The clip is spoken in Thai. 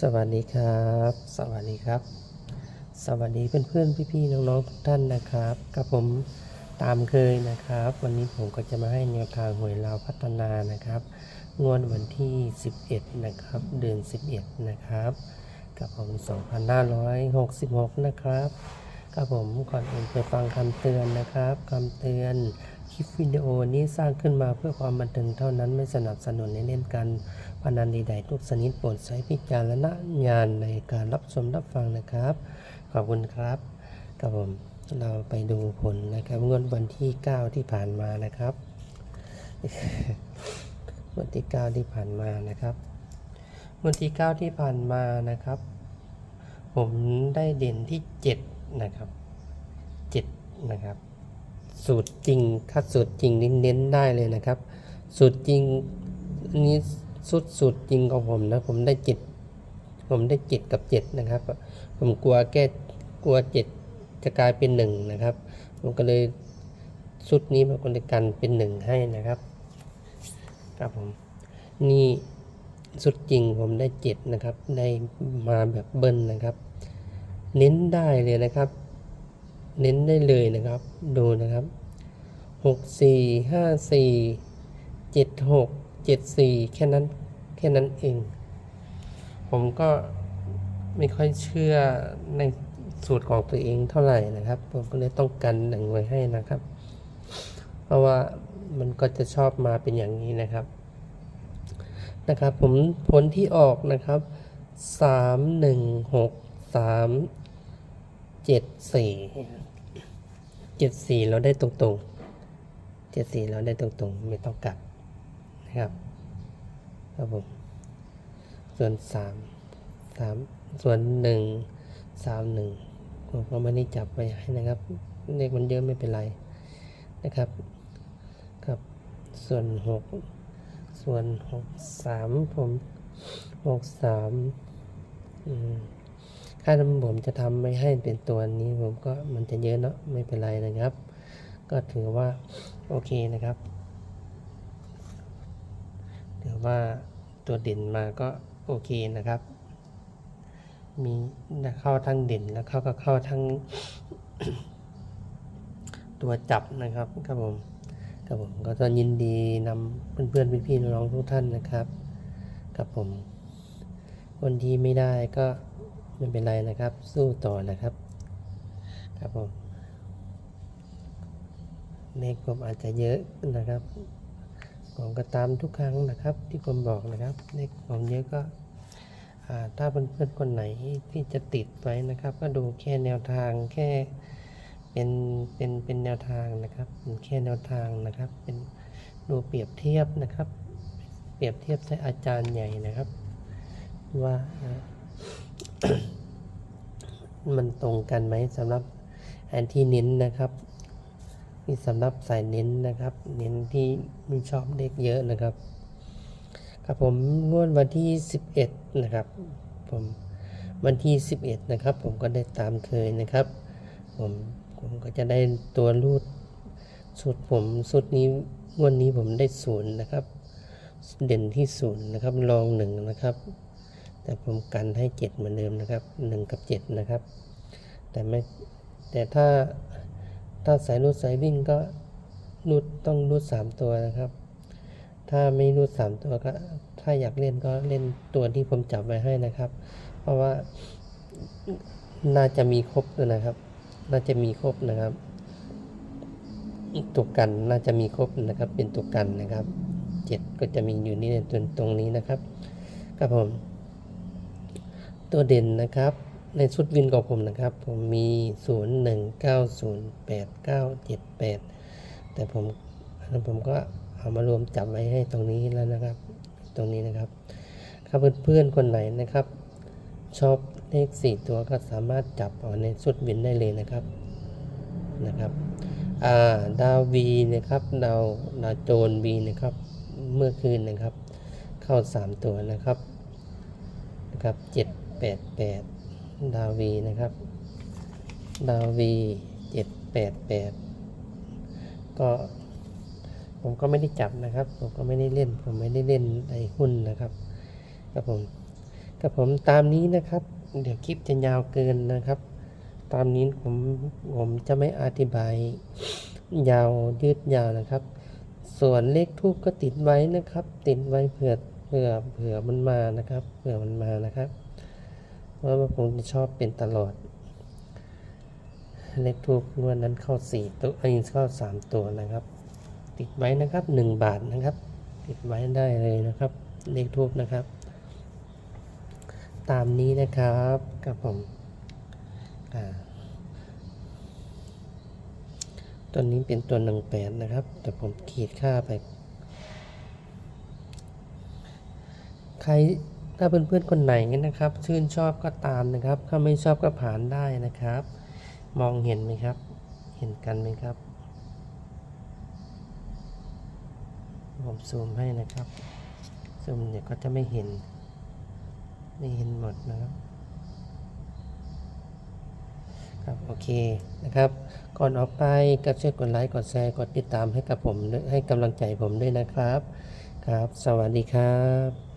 สวัสดีครับ สวัสดีครับ สวัสดีเพื่อนๆพี่ๆน้องๆทุกท่านนะครับกับผมตามเคยนะครับ วันนี้ผมก็จะมาให้แนวทางหวยลาวพัฒนานะครับ งวดวันที่ 11 นะครับ เดือน 11 นะครับ กับผม 2566 นะครับ กับผมก่อนอื่นไปฟังคำเตือนนะครับคำเตือนคลิปวิดีโอนี้สร้างขึ้นมาเพื่อความบันเทิงเท่านั้นไม่สนับสนุนในเล่นการพนันใดๆทุกชนิดโปรดใช้พิจารณญาณในการรับชมรับฟังนะครับ ขอบคุณครับกับผมเราไปดูผลนะครับงวดวันที่ 9 ที่ผ่านมานะครับ วันที่ 9 ที่ผ่านมานะครับวันที่ 9 ที่ผ่านมานะครับ ผมได้เด่นที่ 7 นะครับ7นะครับสูตรจริงคัดสูตรจริงเน้นได้เลยนะครับ สูตรจริงนี้สุดสูตรจริงของผมนะผมได้7ผมได้7กับ7นะครับ ผมกลัวแก้กลัว7จะกลายเป็น1นะครับผมก็เลยสุดนี้ผมก็เลยกันเป็น1ให้นะครับครับผมนี่สุดจริงผมได้7นะครับได้มาแบบเบิ้ลนะครับ เน้นได้เลยนะครับ เน้นได้เลยนะครับ ดูนะครับหกสี่ห้าสี่เจ็ดหกเจ็ดสี่แค่นั้นแค่นั้นเอง ผมก็ไม่ค่อยเชื่อในสูตรของตัวเองเท่าไหร่นะครับ ผมก็เลยต้องกันหนังไว้ให้นะครับ เพราะว่ามันก็จะชอบมาเป็นอย่างนี้นะครับนะครับ ผมผลที่ออกนะครับสามหนึ่งหกสาม เจ็ดสี่เจ็ดสี่เราได้ตรงๆเจ็ดสี่เราได้ตรงๆ ไม่ต้องกลับนะครับครับผมส่วนสามสามส่วนหนึ่งสามหนึ่งผมก็ไม่ได้จับไว้ให้นะครับเลขมันเยอะไม่เป็นไรนะครับครับ ส่วนหกส่วนหกสามผมหกสามอืม ค่าทำผมจะทำไม่ให้เป็นตัวนี้ผมก็มันจะเยอะเนาะไม่เป็นไรนะครับ ก็ถือว่าโอเคนะครับถือว่าตัวเด่นมาก็โอเคนะครับ มีเข้าทั้งเด่นแล้วเข้าก็เข้าทั้งตัวจับนะครับครับผมครับผมก็จะยินดีนำเพื่อนๆพี่ๆน้องๆทุกท่านนะครับครับผมคนที่ไม่ได้ก็ ไม่เป็นไรนะครับ สู้ต่อนะครับ ครับผมเลขผมอาจจะเยอะนะครับ ผมก็ตามทุกครั้งนะครับ ที่ผมบอกนะครับเลขผมเยอะก็ถ้าเพื่อนๆคนไหนที่จะติดไว้นะครับ ก็ดูแค่แนวทางแค่เป็นเป็นเป็นแนวทางนะครับเป็นแค่แนวทางนะครับ เป็นดูเปรียบเทียบนะครับ เปรียบเทียบใช้อาจารย์ใหญ่นะครับ ว่า มันตรงกันไหมสำหรับอันที่เน้นนะครับนี่สำหรับสายเน้นนะครับ เน้นที่มีชอบเด็กเยอะนะครับครับผมงวดวันที่ 11 นะครับผมวันที่ 11 นะครับ ผมก็ได้ตามเคยนะครับ ผมผมก็จะได้ตัวรูดสุดผมสุดนี้งวดนี้ผมได้ศูนย์นะครับ เด่นที่ศูนย์นะครับรองหนึ่งนะครับ แต่ผมกันให้เจ็ดเหมือนเดิมนะครับหนึ่งกับเจ็ดนะครับ แต่ไม่แต่ถ้าถ้าสายรูดสายวิ่งก็รูดต้องรูดสามตัวนะครับ ถ้าไม่รูดสามตัวก็ถ้าอยากเล่นก็เล่นตัวที่ผมจับไว้ให้นะครับ เพราะว่าน่าจะมีครบเลยนะครับ น่าจะมีครบนะครับตัวกันน่าจะมีครบนะครับเป็นตัวกันนะครับเจ็ดก็จะมีอยู่นี่ในตัวตรงนี้นะครับครับผม ตัวเด่นนะครับ ในชุดวินของผมนะครับ ผมมี 0 1 9 0 8 9 7 8 แต่ผมอันนั้นผมก็เอามารวมจับไว้ให้ตรงนี้แล้วนะครับ ตรงนี้นะครับ ครับเพื่อนๆคนไหนนะครับ ชอบเลข 4 ตัวก็สามารถจับเอาในชุดวินได้เลยนะครับนะครับาดาววีนะครับดาวดาวโจนวีนะครับ เมื่อคืนนะครับ เข้า 3 ตัวนะครับนะครับเจ็ดแปดแปดดาวีนะครับ ดาวีเจ็ดแปดแปดก็ผมก็ไม่ได้จับนะครับ ผมก็ไม่ได้เล่น ผมไม่ได้เล่นไอ้หุ้นนะครับครับผมกับผมตามนี้นะครับ เดี๋ยวคลิปจะยาวเกินนะครับ ตามนี้ผมผมจะไม่อธิบายยาวยืดยาวนะครับ ส่วนเลขทูบก็ติดไว้นะครับ ติดไว้เผื่อเผื่อเผื่อมันมานะครับ เผื่อมันมานะครับ เพราะว่าผมจะชอบเป็นตลอด เลขทูบงวดนั้นเข้าสี่ตัวอันนี้เข้าสามตัวนะครับ ติดไว้นะครับหนึ่งบาทนะครับ ติดไว้ได้เลยนะครับ เลขทูบนะครับ ตามนี้นะครับกับผมอ่าตัวนี้เป็นตัวหนึ่งแปดนะครับ แต่ผมขีดค่าไป ใคร ถ้าเพื่อนๆคนไหนนะครับ ชื่นชอบก็ตามนะครับ ถ้าไม่ชอบก็ผ่านได้นะครับ มองเห็นไหมครับ เห็นกันไหมครับผมซูมให้นะครับซูมเนี่ยก็จะไม่เห็น ไม่เห็นหมดนะครับครับโอเคนะครับ ก่อนออกไปก็ช่วยกดไลค์กดแชร์กดติดตามให้กับผมให้กำลังใจผมด้วยนะครับ ครับ สวัสดีครับ